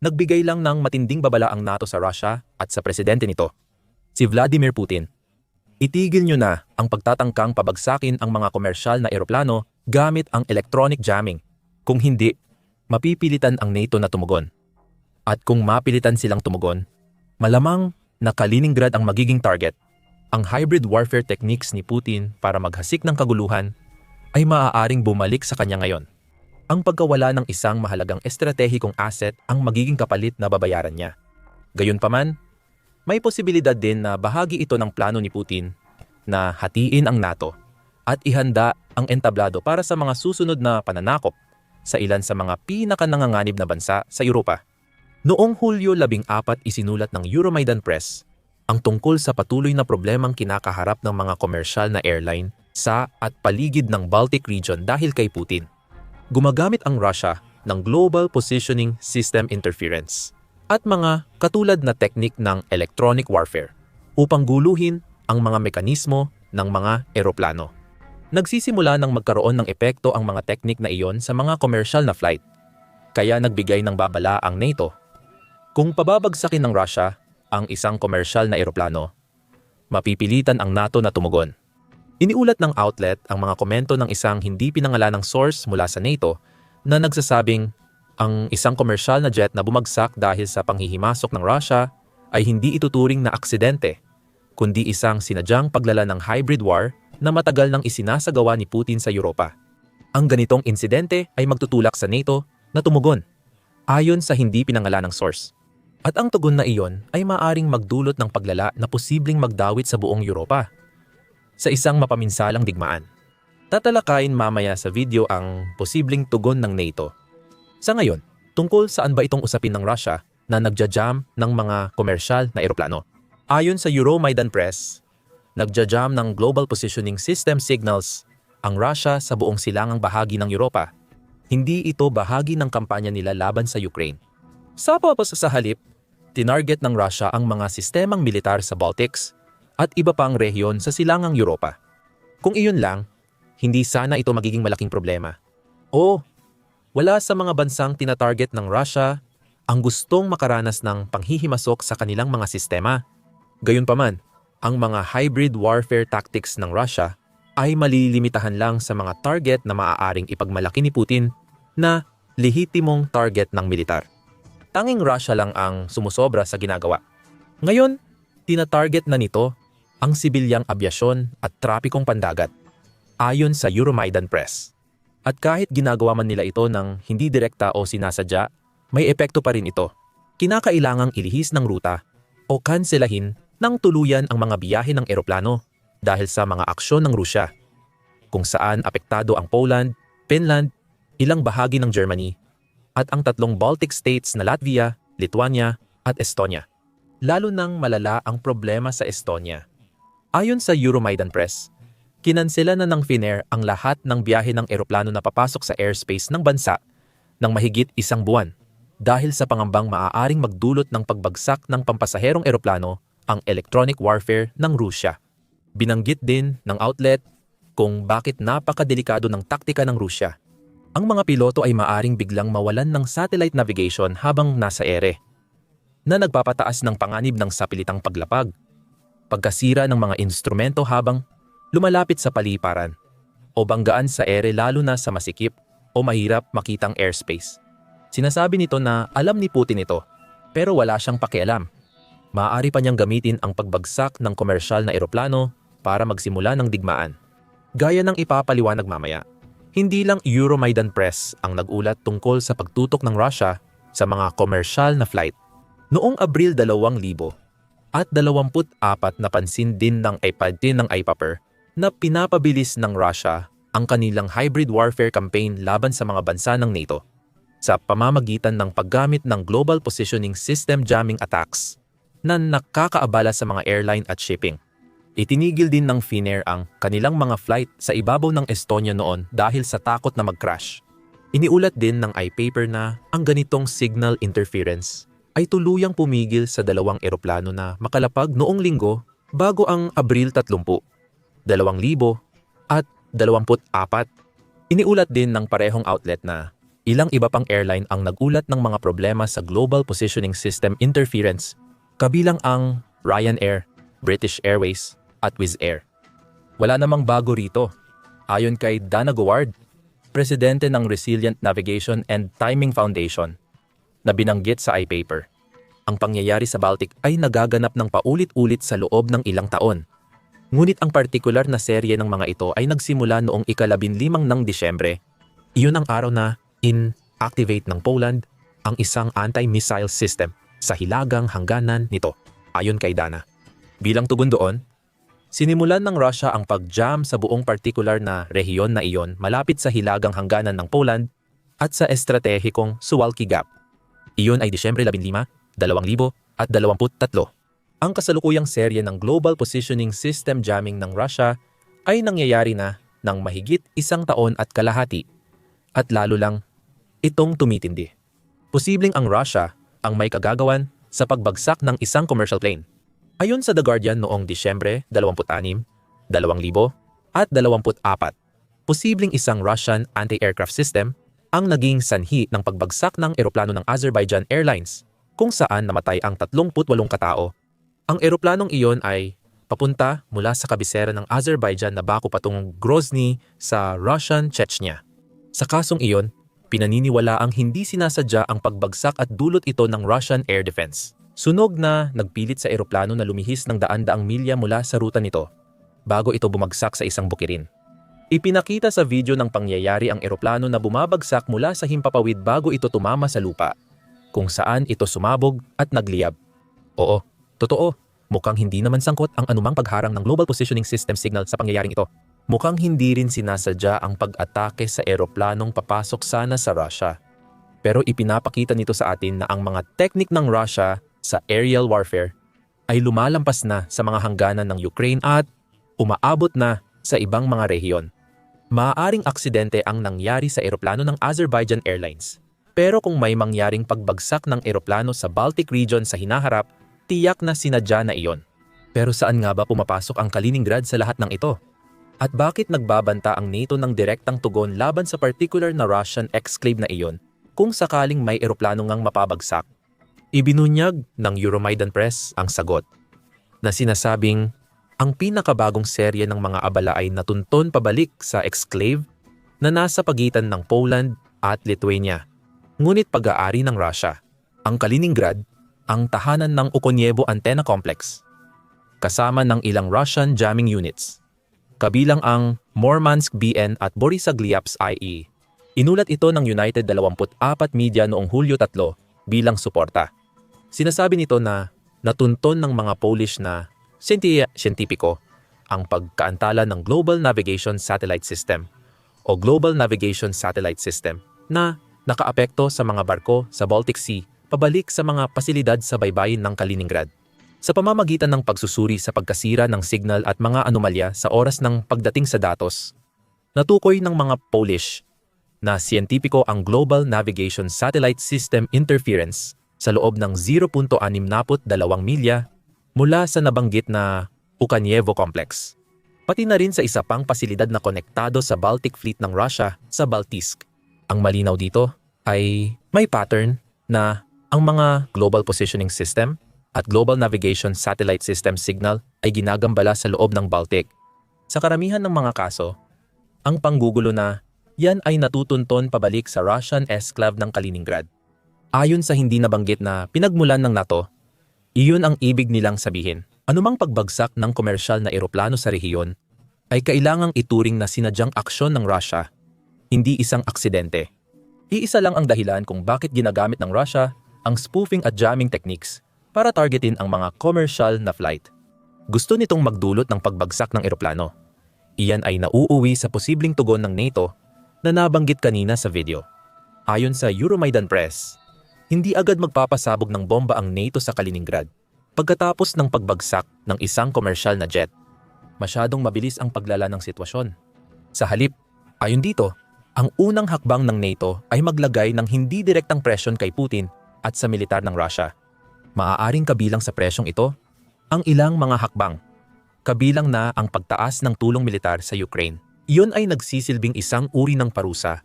nagbigay lang ng matinding babala ang NATO sa Russia at sa presidente nito, si Vladimir Putin. Itigil nyo na ang pagtatangkang pabagsakin ang mga komersyal na eroplano gamit ang electronic jamming. Kung hindi, mapipilitan ang NATO na tumugon. At kung mapilitan silang tumugon, malamang na Kaliningrad ang magiging target. Ang hybrid warfare techniques ni Putin para maghasik ng kaguluhan ay maaaring bumalik sa kanya ngayon. Ang pagkawala ng isang mahalagang estratehikong asset ang magiging kapalit na babayaran niya. Gayunpaman, may posibilidad din na bahagi ito ng plano ni Putin na hatiin ang NATO at ihanda ang entablado para sa mga susunod na pananakop sa ilan sa mga pinakananganganib na bansa sa Europa. Noong Hulyo 14 isinulat ng Euromaidan Press ang tungkol sa patuloy na problemang kinakaharap ng mga komersyal na airline sa at paligid ng Baltic region dahil kay Putin. Gumagamit ang Russia ng Global Positioning System Interference at mga katulad na teknik ng electronic warfare upang guluhin ang mga mekanismo ng mga eroplano. Nagsisimula ng magkaroon ng epekto ang mga teknik na iyon sa mga commercial na flight, kaya nagbigay ng babala ang NATO. Kung pababagsakin ng Russia ang isang komersyal na eroplano, mapipilitan ang NATO na tumugon. Iniulat ng outlet ang mga komento ng isang hindi pinangalanang source mula sa NATO na nagsasabing ang isang komersyal na jet na bumagsak dahil sa panghihimasok ng Russia ay hindi ituturing na aksidente, kundi isang sinadyang paglala ng hybrid war na matagal nang isinasagawa ni Putin sa Europa. Ang ganitong insidente ay magtutulak sa NATO na tumugon, ayon sa hindi pinangalanang source. At ang tugon na iyon ay maaring magdulot ng paglala na posibleng magdawit sa buong Europa sa isang mapaminsalang digmaan. Tatalakayin mamaya sa video ang posibleng tugon ng NATO. Sa ngayon, tungkol saan ba itong usapin ng Russia na nagja-jam ng mga komersyal na eroplano. Ayon sa Euromaidan Press, nagja-jam ng Global Positioning System signals ang Russia sa buong silangang bahagi ng Europa. Hindi ito bahagi ng kampanya nila laban sa Ukraine. Sa papos sa tinarget ng Russia ang mga sistemang militar sa Baltics at iba pang rehiyon sa silangang Europa. Kung iyon lang, hindi sana ito magiging malaking problema. O, wala sa mga bansang tinatarget ng Russia ang gustong makaranas ng panghihimasok sa kanilang mga sistema. Gayunpaman, ang mga hybrid warfare tactics ng Russia ay malilimitahan lang sa mga target na maaaring ipagmalaki ni Putin na lehitimong target ng militar. Tanging Russia lang ang sumusobra sa ginagawa. Ngayon, tinatarget na nito ang sibilyang abyasyon at trapikong pandagat, ayon sa Euromaidan Press. At kahit ginagawa man nila ito ng hindi direkta o sinasadya, may epekto pa rin ito. Kinakailangang ilihis ng ruta o kanselahin ng tuluyan ang mga biyahe ng eroplano dahil sa mga aksyon ng Rusya, kung saan apektado ang Poland, Finland, ilang bahagi ng Germany, at ang tatlong Baltic states na Latvia, Lithuania at Estonia. Lalo nang malala ang problema sa Estonia. Ayon sa Euromaidan Press, kinansela na ng Finnair ang lahat ng biyahe ng eroplano na papasok sa airspace ng bansa ng mahigit isang buwan dahil sa pangambang maaaring magdulot ng pagbagsak ng pampasaherong eroplano ang electronic warfare ng Rusya. Binanggit din ng outlet kung bakit napakadelikado ng taktika ng Rusya. Ang mga piloto ay maaring biglang mawalan ng satellite navigation habang nasa ere, na nagpapataas ng panganib ng sapilitang paglapag, pagkasira ng mga instrumento habang lumalapit sa paliparan, o banggaan sa ere lalo na sa masikip o mahirap makitang airspace. Sinasabi nito na alam ni Putin ito, pero wala siyang pakialam. Maaari pa niyang gamitin ang pagbagsak ng komersyal na eroplano para magsimula ng digmaan. Gaya ng ipapaliwanag mamaya, hindi lang Euromaidan Press ang nagulat tungkol sa pagtutok ng Russia sa mga komersyal na flight. Noong Abril 2000 at 24 napansin din ng iPad din ng iPaper na pinapabilis ng Russia ang kanilang hybrid warfare campaign laban sa mga bansa ng NATO sa pamamagitan ng paggamit ng Global Positioning System jamming attacks na nakakaabala sa mga airline at shipping. Itinigil din ng Finnair ang kanilang mga flight sa ibabaw ng Estonia noon dahil sa takot na mag-crash. Iniulat din ng iPaper na ang ganitong signal interference ay tuluyang pumigil sa dalawang eroplano na makalapag noong linggo bago ang Abril 30, 2000 at 24. Iniulat din ng parehong outlet na ilang iba pang airline ang nagulat ng mga problema sa Global Positioning System interference, kabilang ang Ryanair, British Airways, at Wizz Air. Wala namang bago rito. Ayon kay Dana Goward, presidente ng Resilient Navigation and Timing Foundation, na binanggit sa iPaper. Ang pangyayari sa Baltic ay nagaganap ng paulit-ulit sa loob ng ilang taon. Ngunit ang partikular na serye ng mga ito ay nagsimula noong ikalabinlimang ng Disyembre. Iyon ang araw na in-activate ng Poland ang isang anti-missile system sa hilagang hangganan nito, ayon kay Dana. Bilang tugon doon, sinimulan ng Russia ang pag-jam sa buong partikular na rehiyon na iyon malapit sa hilagang hangganan ng Poland at sa estratehikong Suwalki Gap. Iyon ay Disyembre 15, 2023. Ang kasalukuyang serye ng Global Positioning System jamming ng Russia ay nangyayari na ng mahigit isang taon at kalahati at lalo lang itong tumitindi. Posibleng ang Russia ang may kagagawan sa pagbagsak ng isang commercial plane. Ayon sa The Guardian noong Disyembre 26, 2000 at 24, posibleng isang Russian anti-aircraft system ang naging sanhi ng pagbagsak ng eroplano ng Azerbaijan Airlines kung saan namatay ang 38 katao. Ang eroplanong iyon ay papunta mula sa kabisera ng Azerbaijan na Baku patungong Grozny sa Russian Chechnya. Sa kasong iyon, pinaniniwala ang hindi sinasadya ang pagbagsak at dulot ito ng Russian Air Defense. Sunog na nagpilit sa eroplano na lumihis ng daan-daang milya mula sa ruta nito bago ito bumagsak sa isang bukirin. Ipinakita sa video ng pangyayari ang eroplano na bumabagsak mula sa himpapawid bago ito tumama sa lupa, kung saan ito sumabog at nagliyab. Oo, totoo, mukhang hindi naman sangkot ang anumang pagharang ng Global Positioning System signal sa pangyayaring ito. Mukhang hindi rin sinasadya ang pag-atake sa eroplanong papasok sana sa Russia. Pero ipinapakita nito sa atin na ang mga teknik ng Russia sa aerial warfare ay lumalampas na sa mga hangganan ng Ukraine at umaabot na sa ibang mga rehiyon. Maaaring aksidente ang nangyari sa eroplano ng Azerbaijan Airlines. Pero kung may mangyaring pagbagsak ng eroplano sa Baltic region sa hinaharap, tiyak na sinadya na iyon. Pero saan nga ba pumapasok ang Kaliningrad sa lahat ng ito? At bakit nagbabanta ang NATO ng direktang tugon laban sa particular na Russian exclave na iyon kung sakaling may eroplano ngang mapabagsak? Ibinunyag ng Euromaidan Press ang sagot na sinasabing ang pinakabagong serye ng mga abala ay natunton pabalik sa exclave na nasa pagitan ng Poland at Lithuania. Ngunit pag-aari ng Russia, ang Kaliningrad, ang tahanan ng Okonyevo Antenna Complex, kasama ng ilang Russian jamming units, kabilang ang Murmansk BN at Borisaglyapsk IE. Inulat ito ng United 24 Media noong Hulyo 3 bilang suporta. Sinasabi nito na natunton ng mga Polish na siyentipiko ang pagkaantala ng Global Navigation Satellite System o Global Navigation Satellite System na nakaapekto sa mga barko sa Baltic Sea pabalik sa mga pasilidad sa baybayin ng Kaliningrad. Sa pamamagitan ng pagsusuri sa pagkasira ng signal at mga anomalya sa oras ng pagdating sa datos, natukoy ng mga Polish na siyentipiko ang Global Navigation Satellite System interference sa loob ng 0.62 milya mula sa nabanggit na Ukanievo Complex. Pati na rin sa isa pang pasilidad na konektado sa Baltic Fleet ng Russia sa Baltisk. Ang malinaw dito ay may pattern na ang mga Global Positioning System at Global Navigation Satellite System signal ay ginagambala sa loob ng Baltic. Sa karamihan ng mga kaso, ang panggugulo na yan ay natutunton pabalik sa Russian exclave ng Kaliningrad. Ayon sa hindi nabanggit na pinagmulan ng NATO, iyon ang ibig nilang sabihin. Anumang pagbagsak ng komersyal na eroplano sa rehiyon ay kailangang ituring na sinadyang aksyon ng Russia, hindi isang aksidente. Iisa lang ang dahilan kung bakit ginagamit ng Russia ang spoofing at jamming techniques para targetin ang mga commercial na flight. Gusto nitong magdulot ng pagbagsak ng eroplano. Iyan ay nauuwi sa posibleng tugon ng NATO na nabanggit kanina sa video. Ayon sa Euromaidan Press, hindi agad magpapasabog ng bomba ang NATO sa Kaliningrad pagkatapos ng pagbagsak ng isang komersyal na jet. Masyadong mabilis ang paglala ng sitwasyon. Sa halip, ayon dito, ang unang hakbang ng NATO ay maglagay ng hindi direktang presyon kay Putin at sa militar ng Russia. Maaaring kabilang sa presyong ito ang ilang mga hakbang, kabilang na ang pagtaas ng tulong militar sa Ukraine. Iyon ay nagsisilbing isang uri ng parusa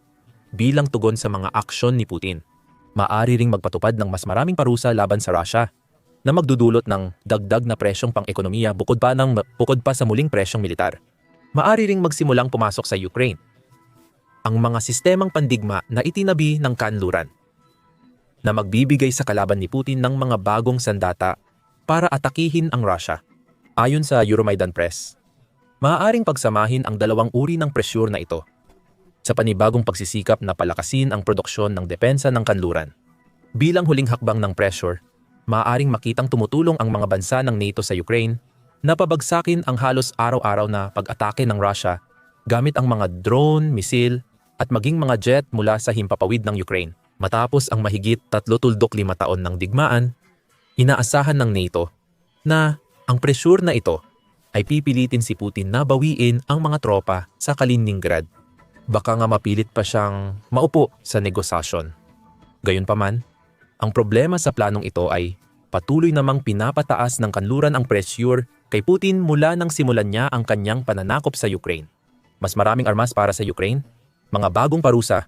bilang tugon sa mga aksyon ni Putin. Maari ring magpatupad ng mas maraming parusa laban sa Russia na magdudulot ng dagdag na presyong pang-ekonomiya bukod pa, ng, bukod pa sa muling presyong militar. Maari ring magsimulang pumasok sa Ukraine ang mga sistemang pandigma na itinabi ng kanluran na magbibigay sa kalaban ni Putin ng mga bagong sandata para atakihin ang Russia. Ayon sa Euromaidan Press, maaaring pagsamahin ang dalawang uri ng presyur na ito sa panibagong pagsisikap na palakasin ang produksyon ng depensa ng kanluran. Bilang huling hakbang ng pressure, maaaring makitang tumutulong ang mga bansa ng NATO sa Ukraine na pabagsakin ang halos araw-araw na pag-atake ng Russia gamit ang mga drone, misil at maging mga jet mula sa himpapawid ng Ukraine. Matapos ang mahigit 35 taon ng digmaan, inaasahan ng NATO na ang presyur na ito ay pipilitin si Putin na bawiin ang mga tropa sa Kaliningrad. Baka nga mapilit pa siyang maupo sa negosasyon. Gayunpaman, ang problema sa planong ito ay patuloy namang pinapataas ng kanluran ang presyur kay Putin mula nang simulan niya ang kanyang pananakop sa Ukraine. Mas maraming armas para sa Ukraine, mga bagong parusa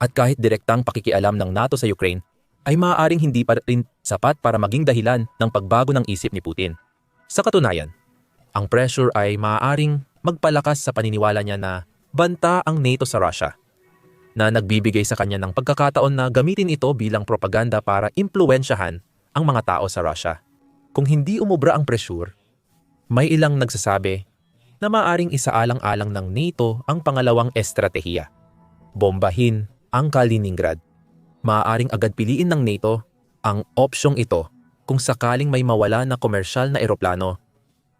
at kahit direktang pakikialam ng NATO sa Ukraine ay maaaring hindi pa rin sapat para maging dahilan ng pagbago ng isip ni Putin. Sa katunayan, ang pressure ay maaaring magpalakas sa paniniwala niya na banta ang NATO sa Russia na nagbibigay sa kanya ng pagkakataon na gamitin ito bilang propaganda para impluensyahan ang mga tao sa Russia. Kung hindi umubra ang pressure, may ilang nagsasabi na maaring isaalang-alang ng NATO ang pangalawang estratehiya. Bombahin ang Kaliningrad. Maaaring agad piliin ng NATO ang opsyong ito kung sakaling may mawala na komersyal na eroplano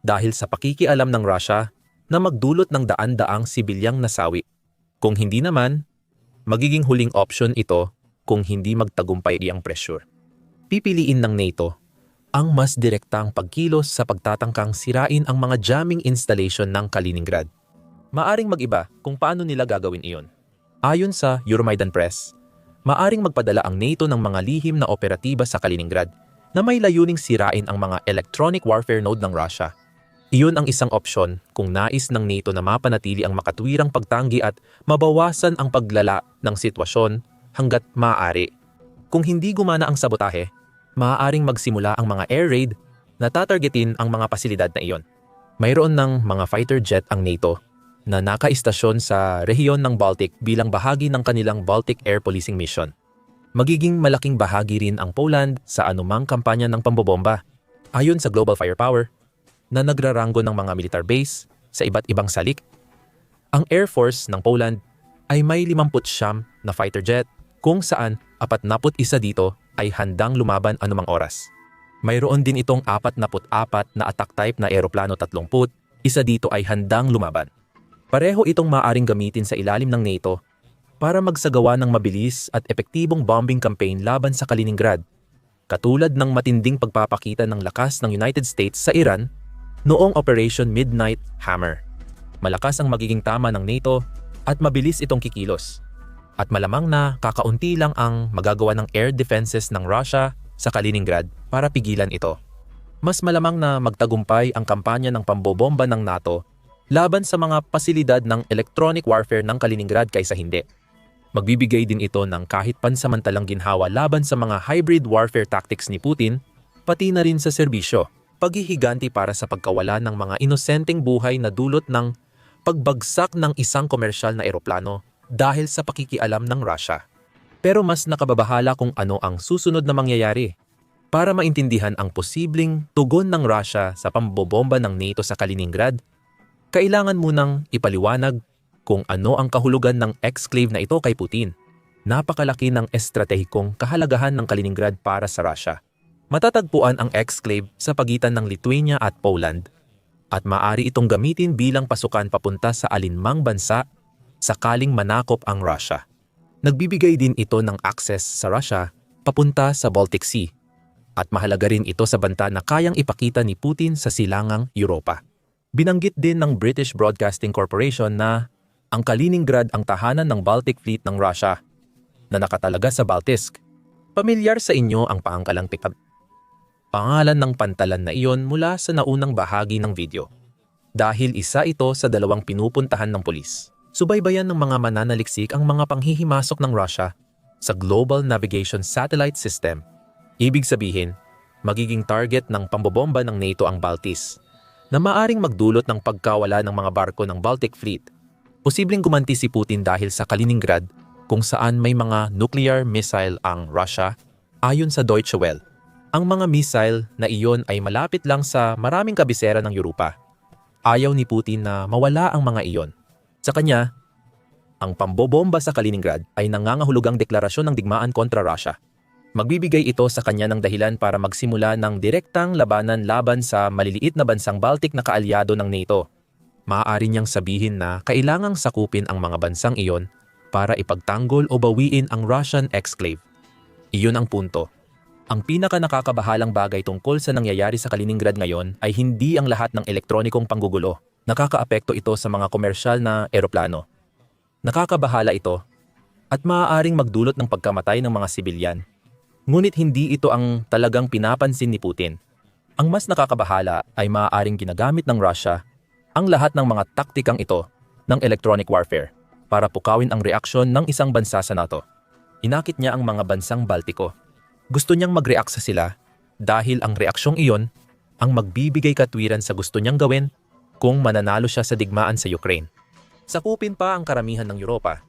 dahil sa pakikialam ng Russia na magdulot ng daan-daang sibilyang nasawi. Kung hindi naman, magiging huling option ito kung hindi magtagumpay ang pressure. Pipiliin ng NATO ang mas direktang pagkilos sa pagtatangkang sirain ang mga jamming installation ng Kaliningrad. Maaring mag-iba kung paano nila gagawin iyon. Ayon sa Euromaidan Press, maaring magpadala ang NATO ng mga lihim na operatiba sa Kaliningrad na may layuning sirain ang mga electronic warfare node ng Russia. Iyon ang isang opsyon kung nais ng NATO na mapanatili ang makatwirang pagtanggi at mabawasan ang paglala ng sitwasyon hanggat maaari. Kung hindi gumana ang sabotahe, maaaring magsimula ang mga air raid na tatargetin ang mga pasilidad na iyon. Mayroon ng mga fighter jet ang NATO na nakaistasyon sa rehiyon ng Baltic bilang bahagi ng kanilang Baltic Air Policing Mission. Magiging malaking bahagi rin ang Poland sa anumang kampanya ng pambobomba. Ayon sa Global Firepower, na nagraranggo ng mga militar base sa iba't ibang salik, ang Air Force ng Poland ay may 50 na fighter jet kung saan 41 dito ay handang lumaban anumang oras. Mayroon din itong 44 na attack type na eroplano 30, isa dito ay handang lumaban. Pareho itong maaring gamitin sa ilalim ng NATO para magsagawa ng mabilis at epektibong bombing campaign laban sa Kaliningrad, katulad ng matinding pagpapakita ng lakas ng United States sa Iran noong Operation Midnight Hammer. Malakas ang magiging tama ng NATO at mabilis itong kikilos. At malamang na kakaunti lang ang magagawa ng air defenses ng Russia sa Kaliningrad para pigilan ito. Mas malamang na magtagumpay ang kampanya ng pambobomba ng NATO laban sa mga pasilidad ng electronic warfare ng Kaliningrad kaysa hindi. Magbibigay din ito ng kahit pansamantalang ginhawa laban sa mga hybrid warfare tactics ni Putin, pati na rin sa serbisyo, paghihiganti para sa pagkawala ng mga inosenteng buhay na dulot ng pagbagsak ng isang komersyal na eroplano dahil sa pakikialam ng Russia. Pero mas nakababahala kung ano ang susunod na mangyayari para maintindihan ang posibleng tugon ng Russia sa pambobomba ng NATO sa Kaliningrad kailangan munang ipaliwanag kung ano ang kahulugan ng exclave na ito kay Putin. Napakalaki ng estratehikong kahalagahan ng Kaliningrad para sa Russia. Matatagpuan ang exclave sa pagitan ng Lithuania at Poland at maaari itong gamitin bilang pasukan papunta sa alinmang bansa sakaling manakop ang Russia. Nagbibigay din ito ng access sa Russia papunta sa Baltic Sea at mahalaga rin ito sa banta na kayang ipakita ni Putin sa silangang Europa. Binanggit din ng British Broadcasting Corporation na ang Kaliningrad ang tahanan ng Baltic Fleet ng Russia na nakatalaga sa Baltisk. Pamilyar sa inyo ang paangkalang pikap. Pangalan ng pantalan na iyon mula sa naunang bahagi ng video. Dahil isa ito sa dalawang pinupuntahan ng pulis. Subaybayan ng mga mananaliksik ang mga panghihimasok ng Russia sa Global Navigation Satellite System. Ibig sabihin, magiging target ng pambobomba ng NATO ang Baltis na maaring magdulot ng pagkawala ng mga barko ng Baltic Fleet. Posibleng gumanti si Putin dahil sa Kaliningrad kung saan may mga nuclear missile ang Russia ayon sa Deutsche Welle. Ang mga missile na iyon ay malapit lang sa maraming kabisera ng Europa. Ayaw ni Putin na mawala ang mga iyon. Sa kanya, ang pambobomba sa Kaliningrad ay nangangahulugang deklarasyon ng digmaan kontra Russia. Magbibigay ito sa kanya ng dahilan para magsimula ng direktang labanan laban sa maliliit na bansang Baltic na kaalyado ng NATO. Maaari niyang sabihin na kailangang sakupin ang mga bansang iyon para ipagtanggol o bawiin ang Russian exclave. Iyon ang punto. Ang pinaka nakakabahalang bagay tungkol sa nangyayari sa Kaliningrad ngayon ay hindi ang lahat ng elektronikong panggugulo nakakaapekto ito sa mga komersyal na eroplano. Nakakabahala ito at maaaring magdulot ng pagkamatay ng mga sibilyan. Ngunit hindi ito ang talagang pinapansin ni Putin. Ang mas nakakabahala ay maaaring ginagamit ng Russia ang lahat ng mga taktikang ito ng electronic warfare para pukawin ang reaksyon ng isang bansa sa NATO. Inakit niya ang mga bansang Baltiko. Gusto niyang mag-react sa sila dahil ang reaksyong iyon ang magbibigay katwiran sa gusto niyang gawin kung mananalo siya sa digmaan sa Ukraine. Sakupin pa ang karamihan ng Europa.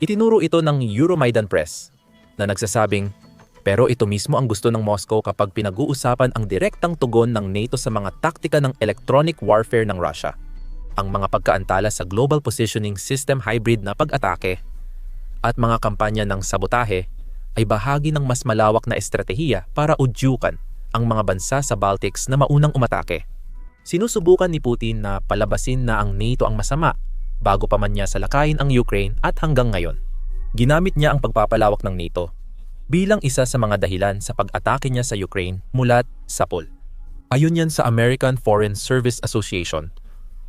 Itinuro ito ng Euromaidan Press na nagsasabing, pero ito mismo ang gusto ng Moscow kapag pinag-uusapan ang direktang tugon ng NATO sa mga taktika ng electronic warfare ng Russia. Ang mga pagkaantala sa Global Positioning System hybrid na pag-atake at mga kampanya ng sabotahe ay bahagi ng mas malawak na estratehiya para udyukan ang mga bansa sa Baltics na maunang umatake. Sinusubukan ni Putin na palabasin na ang NATO ang masama bago pa man niya salakayin ang Ukraine at hanggang ngayon. Ginamit niya ang pagpapalawak ng NATO bilang isa sa mga dahilan sa pag-atake niya sa Ukraine mulat sa POL. Ayon yan sa American Foreign Service Association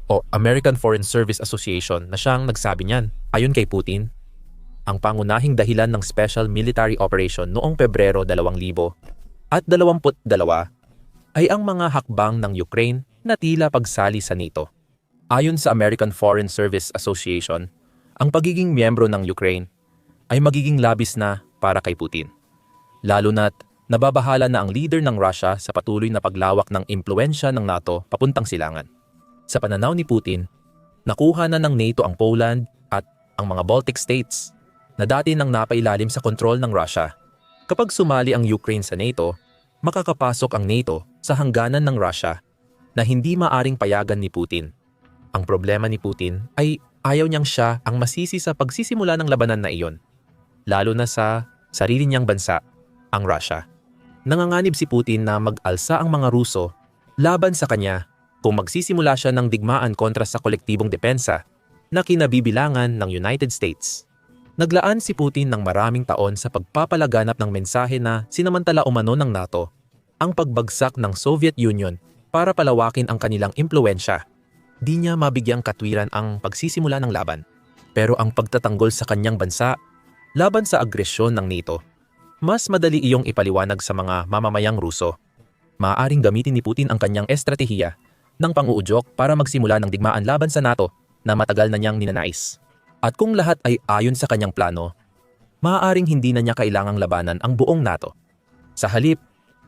o American Foreign Service Association na siyang nagsabi niyan. Ayon kay Putin, ang pangunahing dahilan ng Special Military Operation noong Pebrero 2000 at 22 ay ang mga hakbang ng Ukraine na tila pagsali sa NATO. Ayon sa American Foreign Service Association, ang pagiging miyembro ng Ukraine ay magiging labis na para kay Putin. Lalo na't nababahala na ang leader ng Russia sa patuloy na paglawak ng impluensya ng NATO papuntang silangan. Sa pananaw ni Putin, nakuha na ng NATO ang Poland at ang mga Baltic states na dati nang napailalim sa kontrol ng Russia. Kapag sumali ang Ukraine sa NATO, makakapasok ang NATO sa hangganan ng Russia na hindi maaring payagan ni Putin. Ang problema ni Putin ay ayaw niyang siya ang masisi sa pagsisimula ng labanan na iyon, lalo na sa sarili niyang bansa, ang Russia. Nanganganib si Putin na mag-alsa ang mga Ruso laban sa kanya kung magsisimula siya ng digmaan kontra sa kolektibong depensa na kinabibilangan ng United States. Naglaan si Putin ng maraming taon sa pagpapalaganap ng mensahe na sinamantala umano ng NATO ang pagbagsak ng Soviet Union para palawakin ang kanilang impluensya. Di niya mabigyang katwiran ang pagsisimula ng laban. Pero ang pagtatanggol sa kanyang bansa laban sa agresyon ng NATO, mas madali iyong ipaliwanag sa mga mamamayang Ruso. Maaaring gamitin ni Putin ang kanyang estratehiya ng pang-uudyok para magsimula ng digmaan laban sa NATO na matagal na niyang ninanais. At kung lahat ay ayon sa kanyang plano, maaaring hindi na niya kailangang labanan ang buong NATO. Sa halip,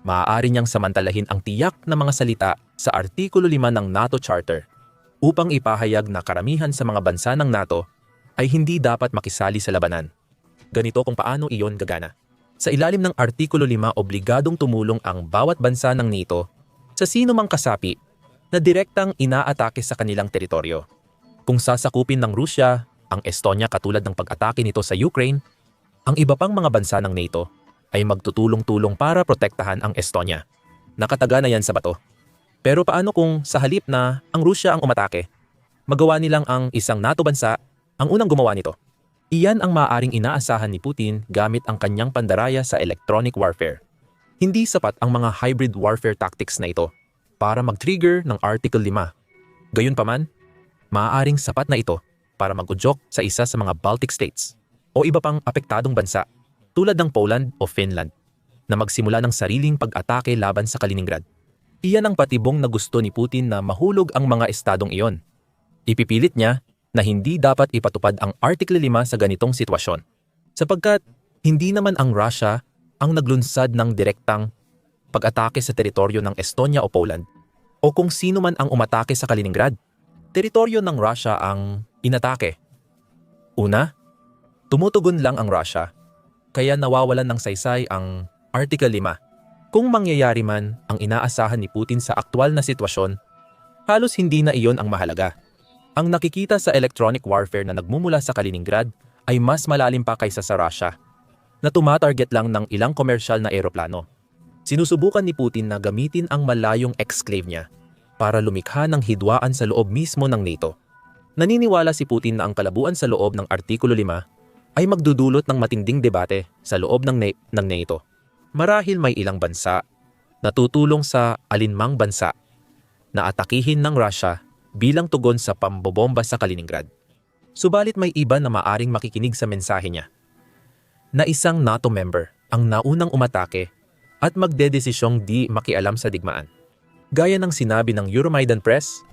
maaari niyang samantalahin ang tiyak na mga salita sa Artikulo 5 ng NATO Charter upang ipahayag na karamihan sa mga bansa ng NATO ay hindi dapat makisali sa labanan. Ganito kung paano iyon gagana. Sa ilalim ng Artikulo 5, obligadong tumulong ang bawat bansa ng NATO sa sino mang kasapi na direktang inaatake sa kanilang teritoryo. Kung sasakupin ng Rusya ang Estonia katulad ng pag-atake nito sa Ukraine, ang iba pang mga bansa ng NATO ay magtutulong-tulong para protektahan ang Estonia. Nakataga na yan sa bato. Pero paano kung sa halip na ang Rusya ang umatake, magawa nilang ang isang NATO bansa ang unang gumawa nito? Iyan ang maaaring inaasahan ni Putin gamit ang kanyang pandaraya sa electronic warfare. Hindi sapat ang mga hybrid warfare tactics na ito para mag-trigger ng Article 5. Gayunpaman, maaaring sapat na ito para mag-udyok sa isa sa mga Baltic states o iba pang apektadong bansa tulad ng Poland o Finland na magsimula ng sariling pag-atake laban sa Kaliningrad. Iyan ang patibong na gusto ni Putin na mahulog ang mga estadong iyon. Ipipilit niya na hindi dapat ipatupad ang Article 5 sa ganitong sitwasyon. Sapagkat hindi naman ang Russia ang naglunsad ng direktang pag-atake sa teritoryo ng Estonia o Poland o kung sino man ang umatake sa Kaliningrad. Teritoryo ng Russia ang inatake. Una, tumutugon lang ang Russia kaya nawawalan ng saysay ang Article 5. Kung mangyayari man ang inaasahan ni Putin sa aktwal na sitwasyon, halos hindi na iyon ang mahalaga. Ang nakikita sa electronic warfare na nagmumula sa Kaliningrad ay mas malalim pa kaysa sa Russia, na tumatarget lang ng ilang komersyal na eroplano. Sinusubukan ni Putin na gamitin ang malayong exclave niya para lumikha ng hidwaan sa loob mismo ng NATO. Naniniwala si Putin na ang kalabuan sa loob ng Artikulo 5 ay magdudulot ng matinding debate sa loob ng, Na- ng NATO. Marahil may ilang bansa na tutulong sa alinmang bansa na atakihin ng Russia bilang tugon sa pambobomba sa Kaliningrad. Subalit may iba na maaring makikinig sa mensahe niya na isang NATO member ang naunang umatake at magdedesisyong di makialam sa digmaan. Gaya ng sinabi ng Euromaidan Press,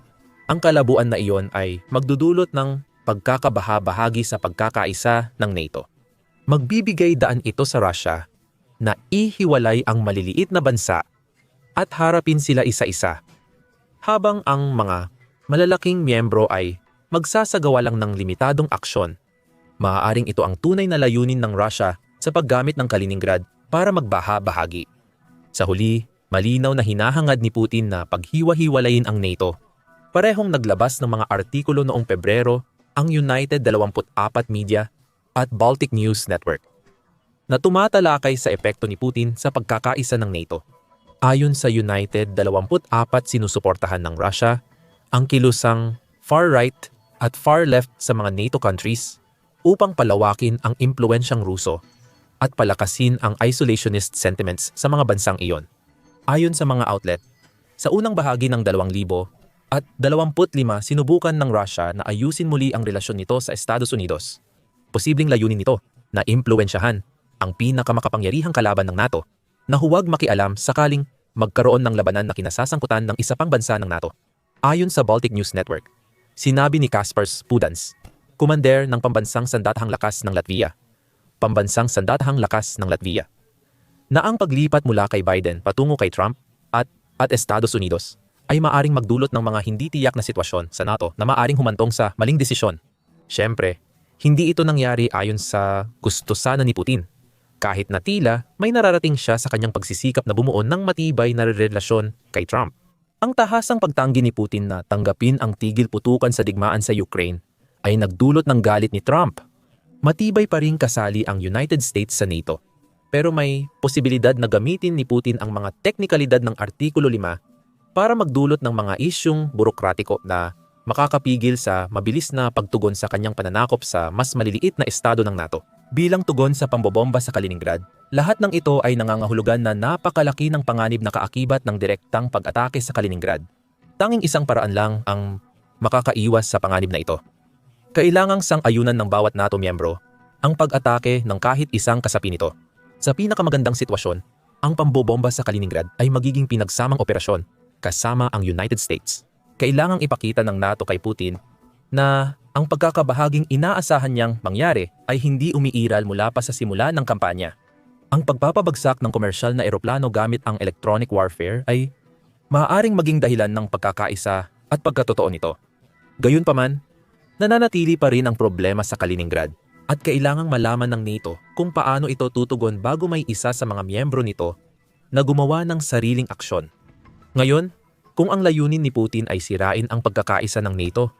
ang kalabuan na iyon ay magdudulot ng pagkakabaha-bahagi sa pagkakaisa ng NATO. Magbibigay daan ito sa Russia na ihiwalay ang maliliit na bansa at harapin sila isa-isa, habang ang mga malalaking miyembro ay magsasagawa lang ng limitadong aksyon. Maaaring ito ang tunay na layunin ng Russia sa paggamit ng Kaliningrad para magbaha-bahagi. Sa huli, malinaw na hinahangad ni Putin na paghiwa-hiwalayin ang NATO. Parehong naglabas ng mga artikulo noong Pebrero ang United 24 Media at Baltic News Network na tumatalakay sa epekto ni Putin sa pagkakaisa ng NATO. Ayon sa United 24 sinusuportahan ng Russia ang kilusang far-right at far-left sa mga NATO countries upang palawakin ang impluensyang Ruso at palakasin ang isolationist sentiments sa mga bansang iyon. Ayon sa mga outlet, sa unang bahagi ng 2000 at 25 sinubukan ng Russia na ayusin muli ang relasyon nito sa Estados Unidos. Posibleng layunin nito na impluensyahan ang pinakamakapangyarihang kalaban ng NATO na huwag makialam sakaling magkaroon ng labanan na kinasasangkutan ng isa pang bansa ng NATO. Ayon sa Baltic News Network, sinabi ni Kaspars Pudans, kumander ng pambansang sandatahang lakas ng Latvia, pambansang sandatahang lakas ng Latvia, na ang paglipat mula kay Biden patungo kay Trump at, at Estados Unidos ay maaring magdulot ng mga hindi tiyak na sitwasyon sa NATO na maaring humantong sa maling desisyon. Siyempre, hindi ito nangyari ayon sa gusto sana ni Putin kahit na tila may nararating siya sa kanyang pagsisikap na bumuo ng matibay na relasyon kay Trump. Ang tahasang pagtanggi ni Putin na tanggapin ang tigil putukan sa digmaan sa Ukraine ay nagdulot ng galit ni Trump. Matibay pa rin kasali ang United States sa NATO. Pero may posibilidad na gamitin ni Putin ang mga teknikalidad ng Artikulo 5 para magdulot ng mga isyong burokratiko na makakapigil sa mabilis na pagtugon sa kanyang pananakop sa mas maliliit na estado ng NATO. Bilang tugon sa pambobomba sa Kaliningrad, lahat ng ito ay nangangahulugan na napakalaki ng panganib na kaakibat ng direktang pag-atake sa Kaliningrad. Tanging isang paraan lang ang makakaiwas sa panganib na ito. Kailangang sang-ayunan ng bawat NATO miyembro ang pag-atake ng kahit isang kasapi nito. Sa pinakamagandang sitwasyon, ang pambobomba sa Kaliningrad ay magiging pinagsamang operasyon kasama ang United States. Kailangang ipakita ng NATO kay Putin na ang pagkakabahaging inaasahan niyang mangyari ay hindi umiiral mula pa sa simula ng kampanya. Ang pagpapabagsak ng komersyal na eroplano gamit ang electronic warfare ay maaaring maging dahilan ng pagkakaisa at pagkatotoo nito. Gayunpaman, nananatili pa rin ang problema sa Kaliningrad at kailangang malaman ng NATO kung paano ito tutugon bago may isa sa mga miyembro nito na gumawa ng sariling aksyon. Ngayon, kung ang layunin ni Putin ay sirain ang pagkakaisa ng NATO,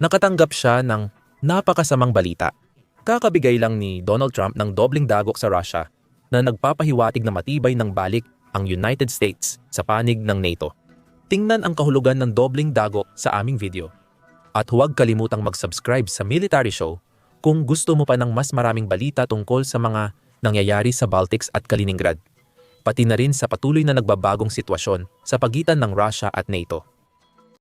nakatanggap siya ng napakasamang balita. Kakabigay lang ni Donald Trump ng dobling dagok sa Russia na nagpapahiwatig na matibay ng balik ang United States sa panig ng NATO. Tingnan ang kahulugan ng dobling dagok sa aming video. At huwag kalimutang mag-subscribe sa Military Show kung gusto mo pa ng mas maraming balita tungkol sa mga nangyayari sa Baltics at Kaliningrad, pati na rin sa patuloy na nagbabagong sitwasyon sa pagitan ng Russia at NATO.